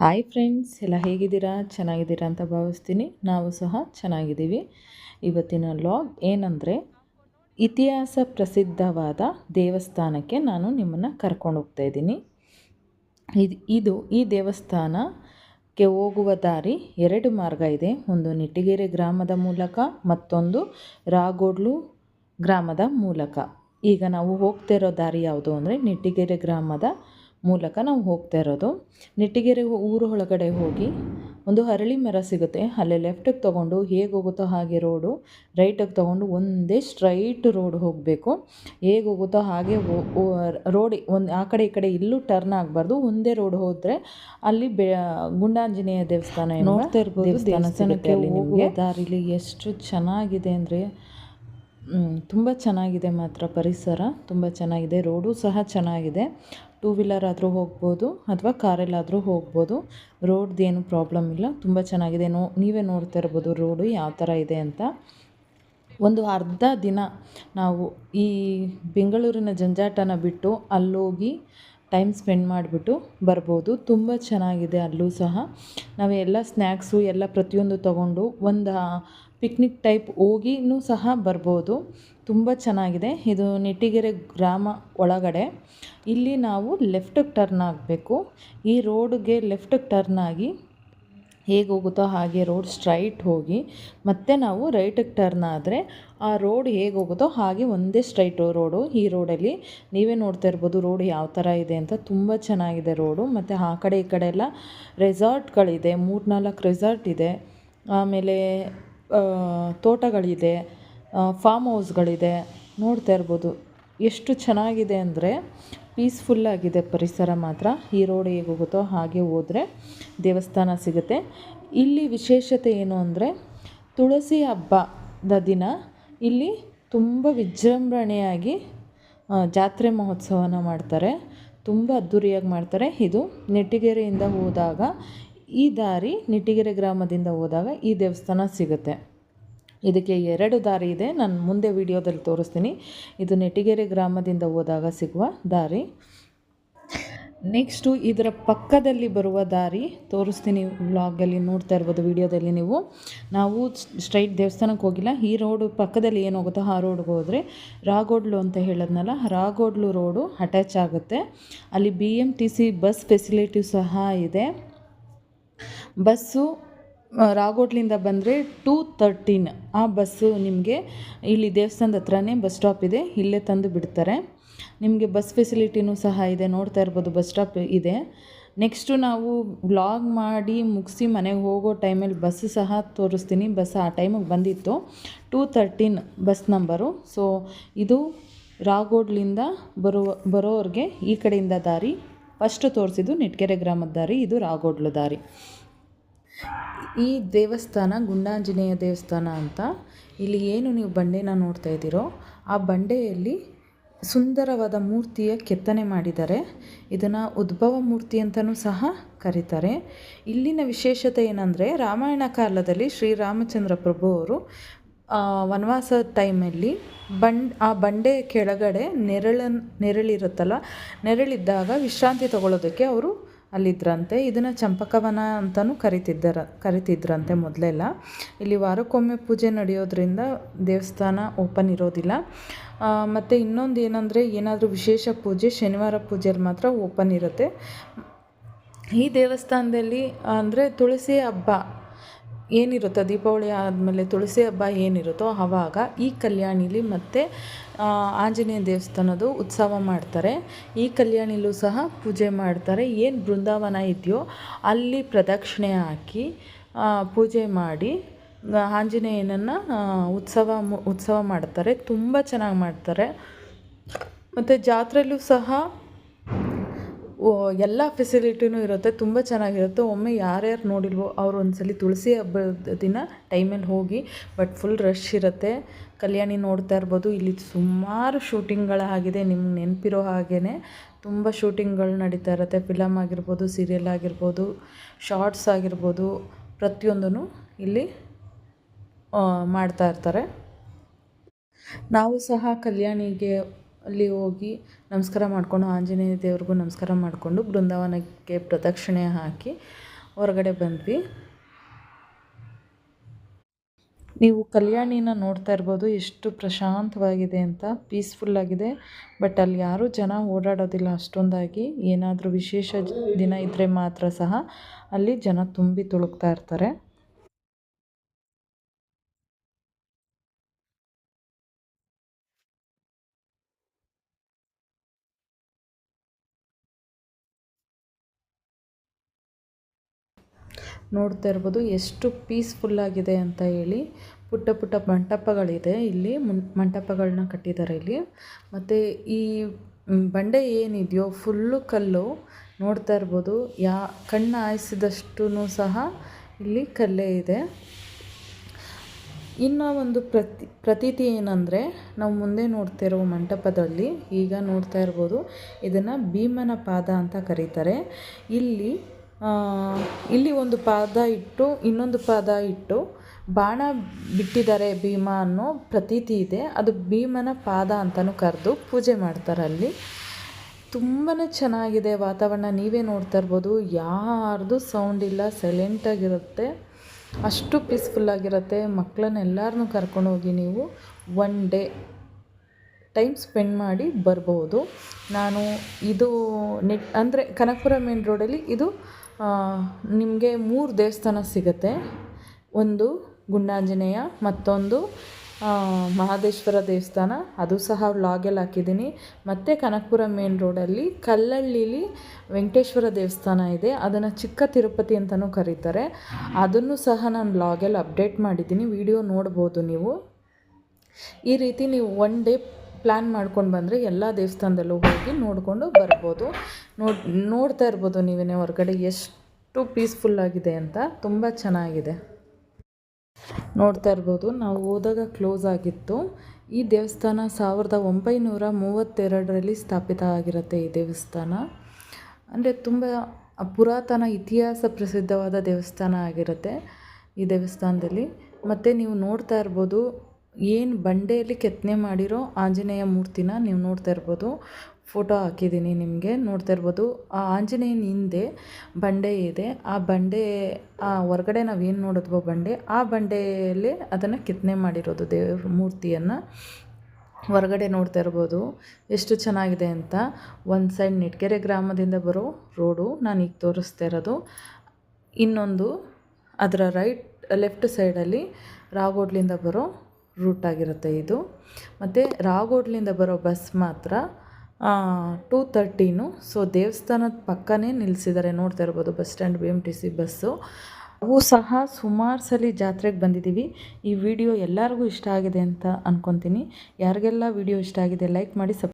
Hi friends, ಎಲ್ಲ ಹೇಗಿದ್ದೀರಾ? ಚೆನ್ನಾಗಿದ್ದೀರಾ ಅಂತ ಭಾವಿಸ್ತೀನಿ. ನಾವು ಸಹ ಚೆನ್ನಾಗಿದ್ದೀವಿ. ಇವತ್ತಿನ ಲಾಗ್ ಏನಂದರೆ, ಇತಿಹಾಸ ಪ್ರಸಿದ್ಧವಾದ ದೇವಸ್ಥಾನಕ್ಕೆ ನಾನು ನಿಮ್ಮನ್ನು ಕರ್ಕೊಂಡು ಹೋಗ್ತಾ ಇದ್ದೀನಿ. ಇದು ಇದು ಈ ದೇವಸ್ಥಾನಕ್ಕೆ ಹೋಗುವ ದಾರಿ ಎರಡು ಮಾರ್ಗ ಇದೆ. ಒಂದು ನಿಟ್ಟಿಗೆರೆ ಗ್ರಾಮದ ಮೂಲಕ, ಮತ್ತೊಂದು ರಾಗೋಡ್ಲು ಗ್ರಾಮದ ಮೂಲಕ. ಈಗ ನಾವು ಹೋಗ್ತಿರೋ ದಾರಿ ಯಾವುದು ಅಂದರೆ, ನಿಟ್ಟಿಗೆರೆ ಗ್ರಾಮದ ಮೂಲಕ ನಾವು ಹೋಗ್ತಾ ಇರೋದು. ನೆಟ್ಟಿಗೆರೆ ಊರು ಒಳಗಡೆ ಹೋಗಿ ಒಂದು ಹರಳಿ ಮರ ಸಿಗುತ್ತೆ. ಅಲ್ಲೇ ಲೆಫ್ಟಿಗೆ ತೊಗೊಂಡು ಹೇಗೆ ಹೋಗುತ್ತೋ ಹಾಗೆ ರೋಡು ರೈಟಿಗೆ ತೊಗೊಂಡು ಒಂದೇ ಸ್ಟ್ರೈಟ್ ರೋಡ್ ಹೋಗಬೇಕು. ಹೇಗೆ ಹೋಗುತ್ತೋ ಹಾಗೆ ರೋಡ್ ಒಂದು ಆ ಕಡೆ ಈ ಕಡೆ ಇಲ್ಲೂ ಟರ್ನ್ ಆಗಬಾರ್ದು. ಒಂದೇ ರೋಡ್ ಹೋದರೆ ಅಲ್ಲಿ ಬೆ ಗುಂಡಾಂಜನೇಯ ದೇವಸ್ಥಾನ ನೋಡ್ತಾ ಇರ್ಬೋದು. ದೇವಸ್ಥಾನಕ್ಕೆ ನಿಮಗೆ. ದಾರಿಲಿ ಎಷ್ಟು ಚೆನ್ನಾಗಿದೆ ಅಂದರೆ ತುಂಬ ಚೆನ್ನಾಗಿದೆ ಮಾತ್ರ ಪರಿಸರ. ತುಂಬ ಚೆನ್ನಾಗಿದೆ. ರೋಡು ಸಹ ಚೆನ್ನಾಗಿದೆ. ಟೂ ವೀಲರ್ ಆದರೂ ಹೋಗ್ಬೋದು ಅಥವಾ ಕಾರಲ್ಲಾದರೂ ಹೋಗ್ಬೋದು. ರೋಡ್ದೇನು ಪ್ರಾಬ್ಲಮ್ ಇಲ್ಲ. ತುಂಬ ಚೆನ್ನಾಗಿದೆ. ನೋ, ನೀವೇ ನೋಡ್ತಾ ಇರ್ಬೋದು ರೋಡು ಯಾವ ಥರ ಇದೆ ಅಂತ. ಒಂದು ಅರ್ಧ ದಿನ ನಾವು ಈ ಬೆಂಗಳೂರಿನ ಜಂಜಾಟನ ಬಿಟ್ಟು ಅಲ್ಲೋಗಿ ಟೈಮ್ ಸ್ಪೆಂಡ್ ಮಾಡಿಬಿಟ್ಟು ಬರ್ಬೋದು. ತುಂಬ ಚೆನ್ನಾಗಿದೆ ಅಲ್ಲೂ ಸಹ. ನಾವು ಎಲ್ಲ ಸ್ನ್ಯಾಕ್ಸು ಎಲ್ಲ ಪ್ರತಿಯೊಂದು ತೊಗೊಂಡು ಒಂದು ಪಿಕ್ನಿಕ್ ಟೈಪ್ ಹೋಗಿನೂ ಸಹ ಬರ್ಬೋದು. ತುಂಬ ಚೆನ್ನಾಗಿದೆ. ಇದು ನಿಟ್ಟಿಗೆರೆ ಗ್ರಾಮ ಒಳಗಡೆ. ಇಲ್ಲಿ ನಾವು ಲೆಫ್ಟಿಗೆ ಟರ್ನ್ ಆಗಬೇಕು. ಈ ರೋಡ್ಗೆ ಲೆಫ್ಟಿಗೆ ಟರ್ನ್ ಆಗಿ ಹೇಗೆ ಹೋಗುತ್ತೋ ಹಾಗೆ ರೋಡ್ ಸ್ಟ್ರೈಟ್ ಹೋಗಿ ಮತ್ತೆ ನಾವು ರೈಟಿಗೆ ಟರ್ನ್ ಆದರೆ ಆ ರೋಡ್ ಹೇಗೆ ಹೋಗುತ್ತೋ ಹಾಗೆ ಒಂದೇ ಸ್ಟ್ರೈಟು ರೋಡು ಈ ರೋಡಲ್ಲಿ. ನೀವೇ ನೋಡ್ತಾ ಇರ್ಬೋದು ರೋಡ್ ಯಾವ ಥರ ಇದೆ ಅಂತ. ತುಂಬ ಚೆನ್ನಾಗಿದೆ ರೋಡು. ಮತ್ತು ಆ ಕಡೆ ಈ ಕಡೆ ಎಲ್ಲ ರೆಸಾರ್ಟ್ಗಳಿದೆ. ಮೂರು ನಾಲ್ಕು ರೆಸಾರ್ಟ್ ಇದೆ. ಆಮೇಲೆ ತೋಟಗಳಿದೆ ಫಾರ್ಮ್ ಹೌಸ್ಗಳಿದೆ ನೋಡ್ತಾ ಇರ್ಬೋದು. ಎಷ್ಟು ಚೆನ್ನಾಗಿದೆ ಅಂದರೆ ಪೀಸ್ಫುಲ್ಲಾಗಿದೆ ಪರಿಸರ ಮಾತ್ರ. ಈ ರೋಡ್ ಹೇಗೆ ಹೋಗುತ್ತೋ ಹಾಗೆ ಹೋದರೆ ದೇವಸ್ಥಾನ ಸಿಗುತ್ತೆ. ಇಲ್ಲಿ ವಿಶೇಷತೆ ಏನು ಅಂದರೆ ತುಳಸಿ ಹಬ್ಬದ ದಿನ ಇಲ್ಲಿ ತುಂಬ ವಿಜೃಂಭಣೆಯಾಗಿ ಜಾತ್ರೆ ಮಹೋತ್ಸವನ ಮಾಡ್ತಾರೆ. ತುಂಬ ಅದ್ಧೂರಿಯಾಗಿ ಮಾಡ್ತಾರೆ. ಇದು ನೆಟ್ಟಿಗೆರೆಯಿಂದ ಹೋದಾಗ ಈ ದಾರಿ ನಿಟ್ಟಿಗೆರೆ ಗ್ರಾಮದಿಂದ ಹೋದಾಗ ಈ ದೇವಸ್ಥಾನ ಸಿಗುತ್ತೆ. ಇದಕ್ಕೆ ಎರಡು ದಾರಿ ಇದೆ. ನಾನು ಮುಂದೆ ವಿಡಿಯೋದಲ್ಲಿ ತೋರಿಸ್ತೀನಿ. ಇದು ನೆಟ್ಟಿಗೆರೆ ಗ್ರಾಮದಿಂದ ಹೋದಾಗ ಸಿಗುವ ದಾರಿ. ನೆಕ್ಸ್ಟು ಇದರ ಪಕ್ಕದಲ್ಲಿ ಬರುವ ದಾರಿ ತೋರಿಸ್ತೀನಿ ವ್ಲಾಗಲ್ಲಿ. ನೋಡ್ತಾ ಇರ್ಬೋದು ವಿಡಿಯೋದಲ್ಲಿ ನೀವು. ನಾವು ಸ್ಟ್ರೈಟ್ ದೇವಸ್ಥಾನಕ್ಕೆ ಹೋಗಿಲ್ಲ. ಈ ರೋಡು ಪಕ್ಕದಲ್ಲಿ ಏನು ಹೋಗುತ್ತೋ ಆ ರೋಡ್ಗೆ ಹೋದರೆ ರಾಗೋಡ್ಲು ಅಂತ ಹೇಳೋದ್ನಲ್ಲ, ರಾಗೋಡ್ಲು ರೋಡು ಅಟ್ಯಾಚ್ ಆಗುತ್ತೆ. ಅಲ್ಲಿ ಬಿ ಬಸ್ ಫೆಸಿಲಿಟಿ ಸಹ ಇದೆ. ಬಸ್ಸು ರಾಗೋಟ್ಲಿಂದ ಬಂದರೆ ಟೂ ತರ್ಟೀನ್ ಆ ಬಸ್ಸು ನಿಮಗೆ ಇಲ್ಲಿ ದೇವಸ್ಥಾನದ ಹತ್ರನೇ ಬಸ್ ಸ್ಟಾಪ್ ಇದೆ, ಇಲ್ಲೇ ತಂದು ಬಿಡ್ತಾರೆ. ನಿಮಗೆ ಬಸ್ ಫೆಸಿಲಿಟಿನೂ ಸಹ ಇದೆ, ನೋಡ್ತಾ ಇರ್ಬೋದು ಬಸ್ ಸ್ಟಾಪ್ ಇದೆ. ನೆಕ್ಸ್ಟು ನಾವು ವ್ಲಾಗ್ ಮಾಡಿ ಮುಗಿಸಿ ಮನೆಗೆ ಹೋಗೋ ಟೈಮಲ್ಲಿ ಬಸ್ ಸಹ ತೋರಿಸ್ತೀನಿ. ಬಸ್ ಆ ಟೈಮಿಗೆ ಬಂದಿತ್ತು. Two thirteen bus number so ಇದು ರಾಗೋಡ್ಲಿಂದ ಬರುವ ಬರೋರಿಗೆ ಈ ಕಡೆಯಿಂದ ದಾರಿ. ಫಸ್ಟ್ ತೋರಿಸಿದ್ದು ನೆಟ್ಕೆರೆ ಗ್ರಾಮದ ದಾರಿ, ಇದು ರಾಗೋಡ್ಲು ದಾರಿ. ಈ ದೇವಸ್ಥಾನ ಗುಂಡಾಂಜನೇಯ ದೇವಸ್ಥಾನ ಅಂತ ಇಲ್ಲಿ ಏನು ನೀವು ಬಂಡೆನ ನೋಡ್ತಾ ಇದ್ದೀರೋ ಆ ಬಂಡೆಯಲ್ಲಿ ಸುಂದರವಾದ ಮೂರ್ತಿಯ ಕೆತ್ತನೆ ಮಾಡಿದ್ದಾರೆ. ಇದನ್ನು ಉದ್ಭವ ಮೂರ್ತಿ ಅಂತಲೂ ಸಹ ಕರೀತಾರೆ. ಇಲ್ಲಿನ ವಿಶೇಷತೆ ಏನಂದರೆ ರಾಮಾಯಣ ಕಾಲದಲ್ಲಿ ಶ್ರೀರಾಮಚಂದ್ರ ಪ್ರಭು ಅವರು ವನವಾಸ ಟೈಮಲ್ಲಿ ಬಂಡ್, ಆ ಬಂಡೆ ಕೆಳಗಡೆ ನೆರಳನ್ನು ನೆರಳಿರುತ್ತಲ್ಲ, ನೆರಳಿದ್ದಾಗ ವಿಶ್ರಾಂತಿ ತಗೊಳ್ಳೋದಕ್ಕೆ ಅವರು ಅಲ್ಲಿದ್ದರಂತೆ ಇದನ್ನು ಚಂಪಕವನ ಅಂತಲೂ ಕರಿತಿದ್ದರ, ಕರಿತಿದ್ರಂತೆ ಮೊದಲೆಲ್ಲ. ಇಲ್ಲಿ ವಾರಕ್ಕೊಮ್ಮೆ ಪೂಜೆ ನಡೆಯೋದ್ರಿಂದ ದೇವಸ್ಥಾನ ಓಪನ್ ಇರೋದಿಲ್ಲ. ಮತ್ತು ಇನ್ನೊಂದು ಏನಂದರೆ, ಏನಾದರೂ ವಿಶೇಷ ಪೂಜೆ, ಶನಿವಾರ ಪೂಜೆಯಲ್ಲಿ ಮಾತ್ರ ಓಪನ್ ಇರುತ್ತೆ. ಈ ದೇವಸ್ಥಾನದಲ್ಲಿ ಅಂದರೆ ತುಳಸಿ ಹಬ್ಬ ಏನಿರುತ್ತೋ, ದೀಪಾವಳಿ ಆದಮೇಲೆ ತುಳಸಿ ಹಬ್ಬ ಏನಿರುತ್ತೋ ಆವಾಗ ಈ ಕಲ್ಯಾಣಿಲಿ ಮತ್ತು ಆಂಜನೇಯ ದೇವಸ್ಥಾನದ್ದು ಉತ್ಸವ ಮಾಡ್ತಾರೆ. ಈ ಕಲ್ಯಾಣಿಲೂ ಸಹ ಪೂಜೆ ಮಾಡ್ತಾರೆ. ಏನು ಬೃಂದಾವನ ಇದೆಯೋ ಅಲ್ಲಿ ಪ್ರದಕ್ಷಿಣೆ ಹಾಕಿ ಪೂಜೆ ಮಾಡಿ ಆಂಜನೇಯನನ್ನು ಉತ್ಸವ ಉತ್ಸವ ಮಾಡ್ತಾರೆ. ತುಂಬ ಚೆನ್ನಾಗಿ ಮಾಡ್ತಾರೆ. ಮತ್ತು ಜಾತ್ರೆಯಲ್ಲೂ ಸಹ ಎಲ್ಲ ಫೆಸಿಲಿಟಿನೂ ಇರುತ್ತೆ, ತುಂಬ ಚೆನ್ನಾಗಿರುತ್ತೆ. ಒಮ್ಮೆ ಯಾರ್ಯಾರು ನೋಡಿಲ್ವೋ ಅವ್ರು ಒಂದ್ಸಲಿ ತುಳಸಿ ಹಬ್ಬದ ದಿನ ಟೈಮಲ್ಲಿ ಹೋಗಿ ಬಟ್ ಫುಲ್ ರಶ್ ಇರುತ್ತೆ. ಕಲ್ಯಾಣಿ ನೋಡ್ತಾ ಇರ್ಬೋದು. ಇಲ್ಲಿ ಸುಮಾರು ಶೂಟಿಂಗ್ಗಳಾಗಿದೆ ನಿಮ್ಗೆ ನೆನಪಿರೋ ಹಾಗೇ ತುಂಬ ಶೂಟಿಂಗ್ಗಳು ನಡೀತಾ ಇರುತ್ತೆ. ಫಿಲಮ್ ಆಗಿರ್ಬೋದು ಸೀರಿಯಲ್ ಆಗಿರ್ಬೋದು ಶಾರ್ಟ್ಸ್ ಆಗಿರ್ಬೋದು ಪ್ರತಿಯೊಂದೂ ಇಲ್ಲಿ ಮಾಡ್ತಾ ಇರ್ತಾರೆ. ನಾವು ಸಹ ಕಲ್ಯಾಣಿಗೆ ಅಲ್ಲಿ ಹೋಗಿ ನಮಸ್ಕಾರ ಮಾಡಿಕೊಂಡು ಆಂಜನೇಯ ದೇವ್ರಿಗೂ ನಮಸ್ಕಾರ ಮಾಡಿಕೊಂಡು ಬೃಂದಾವನಕ್ಕೆ ಪ್ರದಕ್ಷಿಣೆ ಹಾಕಿ ಹೊರಗಡೆ ಬಂದ್ವಿ. ನೀವು ಕಲ್ಯಾಣಿನ ನೋಡ್ತಾ ಇರ್ಬೋದು, ಎಷ್ಟು ಪ್ರಶಾಂತವಾಗಿದೆ ಅಂತ ಪೀಸ್ಫುಲ್ಲಾಗಿದೆ ಬಟ್ ಅಲ್ಲಿ ಯಾರೂ ಜನ ಓಡಾಡೋದಿಲ್ಲ ಅಷ್ಟೊಂದಾಗಿ. ಏನಾದರೂ ವಿಶೇಷ ದಿನ ಇದ್ದರೆ ಮಾತ್ರ ಸಹ ಅಲ್ಲಿ ಜನ ತುಂಬಿ ತುಳುಕ್ತಾ ಇರ್ತಾರೆ. ನೋಡ್ತಾ ಇರ್ಬೋದು ಎಷ್ಟು ಪೀಸ್ಫುಲ್ಲಾಗಿದೆ ಅಂತ ಹೇಳಿ. ಪುಟ್ಟ ಪುಟ್ಟ ಮಂಟಪಗಳಿದೆ ಇಲ್ಲಿ. ಮಂಟಪಗಳನ್ನ ಕಟ್ಟಿದ್ದಾರೆ ಇಲ್ಲಿ. ಮತ್ತು ಈ ಬಂಡೆ ಏನಿದೆಯೋ ಫುಲ್ಲು ಕಲ್ಲು ನೋಡ್ತಾ ಇರ್ಬೋದು. ಯಾ, ಕಣ್ಣು ಹಾಯಿಸಿದಷ್ಟು ಸಹ ಇಲ್ಲಿ ಕಲ್ಲೇ ಇದೆ. ಇನ್ನು ಒಂದು ಪ್ರತಿ, ಪ್ರತೀತಿ ಏನಂದರೆ ನಾವು ಮುಂದೆ ನೋಡ್ತಿರೋ ಮಂಟಪದಲ್ಲಿ ಈಗ ನೋಡ್ತಾ ಇರ್ಬೋದು ಇದನ್ನು ಭೀಮನ ಪಾದ ಅಂತ ಕರೀತಾರೆ. ಇಲ್ಲಿ ಇಲ್ಲಿ ಒಂದು ಪಾದ ಇಟ್ಟು, ಇನ್ನೊಂದು ಪಾದ ಇಟ್ಟು, ಬಾಣ ಬಿಟ್ಟಿದ್ದಾರೆ ಭೀಮ ಅನ್ನೋ ಪ್ರತೀತಿ ಇದೆ. ಅದು ಭೀಮನ ಪಾದ ಅಂತಲೂ ಕರೆದು ಪೂಜೆ ಮಾಡ್ತಾರೆ ಅಲ್ಲಿ. ತುಂಬಾ ಚೆನ್ನಾಗಿದೆ ವಾತಾವರಣ. ನೀವೇ ನೋಡ್ತಾ ಇರ್ಬೋದು, ಯಾರ್ದು ಸೌಂಡ್ ಇಲ್ಲ ಸೈಲೆಂಟಾಗಿರುತ್ತೆ ಅಷ್ಟು ಪೀಸ್ಫುಲ್ಲಾಗಿರುತ್ತೆ ಮಕ್ಕಳನ್ನೆಲ್ಲರನ್ನೂ ಕರ್ಕೊಂಡು ಹೋಗಿ ನೀವು ಒನ್ ಡೇ ಟೈಮ್ ಸ್ಪೆಂಡ್ ಮಾಡಿ ಬರ್ಬೋದು. ನಾನು ಇದು ನೆಟ್ ಅಂದರೆ ಕನಕಪುರ ಮೇನ್ ರೋಡಲ್ಲಿ ಇದು ನಿಮಗೆ ಮೂರು ದೇವಸ್ಥಾನ ಸಿಗುತ್ತೆ. ಒಂದು ಗುಂಡಾಂಜನೇಯ, ಮತ್ತೊಂದು ಮಹದೇಶ್ವರ ದೇವಸ್ಥಾನ. ಅದು ಸಹ ವ್ಲಾಗಲ್ಲಿ ಹಾಕಿದ್ದೀನಿ. ಮತ್ತು ಕನಕಪುರ ಮೇನ್ ರೋಡಲ್ಲಿ ಕಲ್ಲಳ್ಳಿಲಿ ವೆಂಕಟೇಶ್ವರ ದೇವಸ್ಥಾನ ಇದೆ. ಅದನ್ನು ಚಿಕ್ಕ ತಿರುಪತಿ ಅಂತಲೂ ಕರೀತಾರೆ. ಅದನ್ನು ಸಹ ನಾನು ವ್ಲಾಗಲ್ಲಿ ಅಪ್ಡೇಟ್ ಮಾಡಿದ್ದೀನಿ. ವಿಡಿಯೋ ನೋಡ್ಬೋದು ನೀವು. ಈ ರೀತಿ ನೀವು ಒನ್ ಡೇ ಪ್ಲ್ಯಾನ್ ಮಾಡ್ಕೊಂಡು ಬಂದರೆ ಎಲ್ಲ ದೇವಸ್ಥಾನದಲ್ಲೂ ಹೋಗಿ ನೋಡಿಕೊಂಡು ಬರ್ಬೋದು. ನೋಡಿ, ನೋಡ್ತಾ ಇರ್ಬೋದು ನೀವೇ ಹೊರಗಡೆ ಎಷ್ಟು ಪೀಸ್ಫುಲ್ಲಾಗಿದೆ ಅಂತ. ತುಂಬ ಚೆನ್ನಾಗಿದೆ. ನೋಡ್ತಾ ಇರ್ಬೋದು, ನಾವು ಹೋದಾಗ ಕ್ಲೋಸ್ ಆಗಿತ್ತು. ಈ ದೇವಸ್ಥಾನ ಸಾವಿರದ ಒಂಬೈನೂರ ಮೂವತ್ತೆರಡರಲ್ಲಿ ಸ್ಥಾಪಿತ ಆಗಿರುತ್ತೆ ಈ ದೇವಸ್ಥಾನ. ಅಂದರೆ ತುಂಬ ಪುರಾತನ ಇತಿಹಾಸ ಪ್ರಸಿದ್ಧವಾದ ದೇವಸ್ಥಾನ ಆಗಿರುತ್ತೆ ಈ ದೇವಸ್ಥಾನದಲ್ಲಿ. ಮತ್ತು ನೀವು ನೋಡ್ತಾ ಇರ್ಬೋದು ಏನು ಬಂಡೆಯಲ್ಲಿ ಕೆತ್ತನೆ ಮಾಡಿರೋ ಆಂಜನೇಯ ಮೂರ್ತಿನ ನೀವು ನೋಡ್ತಾ ಇರ್ಬೋದು. ಫೋಟೋ ಹಾಕಿದ್ದೀನಿ ನಿಮಗೆ, ನೋಡ್ತಾ ಇರ್ಬೋದು. ಆ ಆಂಜನೇಯನ ಹಿಂದೆ ಬಂಡೆ ಇದೆ. ಆ ಬಂಡೆ, ಆ ಹೊರಗಡೆ ನಾವು ಏನು ನೋಡಿದ್ವೋ ಬಂಡೆ, ಆ ಬಂಡೆಯಲ್ಲಿ ಅದನ್ನು ಕೆತ್ತನೆ ಮಾಡಿರೋದು ದೇವ್ರ ಮೂರ್ತಿಯನ್ನು. ಹೊರಗಡೆ ನೋಡ್ತಾ ಇರ್ಬೋದು. ಎಷ್ಟು ಚೆನ್ನಾಗಿದೆ ಅಂತ. ಒಂದು ಸೈಡ್ ನೆಟ್ಕೆರೆ ಗ್ರಾಮದಿಂದ ಬರೋ ರೋಡು ನಾನು ಈಗ ತೋರಿಸ್ತಾ ಇರೋದು. ಇನ್ನೊಂದು ಅದರ ರೈಟ್, ಲೆಫ್ಟ್ ಸೈಡಲ್ಲಿ ರಾಗೋಡ್ಲಿಂದ ಬರೋ ರೂಟ್ ಆಗಿರುತ್ತೆ ಇದು. ಮತ್ತು ರಾಗೋಡ್ಲಿಂದ ಬರೋ ಬಸ್ ಮಾತ್ರ ಟೂ ತರ್ಟೀನು ಸೊ ದೇವಸ್ಥಾನದ ಪಕ್ಕನೇ ನಿಲ್ಲಿಸಿದ್ದಾರೆ ನೋಡ್ತಾ ಇರ್ಬೋದು, bus stand B M T C bus. ಅವು ಸಹ ಸುಮಾರು ಸಲ ಜಾತ್ರೆಗೆ ಬಂದಿದ್ದೀವಿ ಈ ವಿಡಿಯೋ ಎಲ್ಲರಿಗೂ ಇಷ್ಟ ಆಗಿದೆ ಅಂತ ಅಂದ್ಕೊತೀನಿ ಯಾರಿಗೆಲ್ಲ ವಿಡಿಯೋ ಇಷ್ಟ ಆಗಿದೆ, ಲೈಕ್ ಮಾಡಿ, ಸಬ್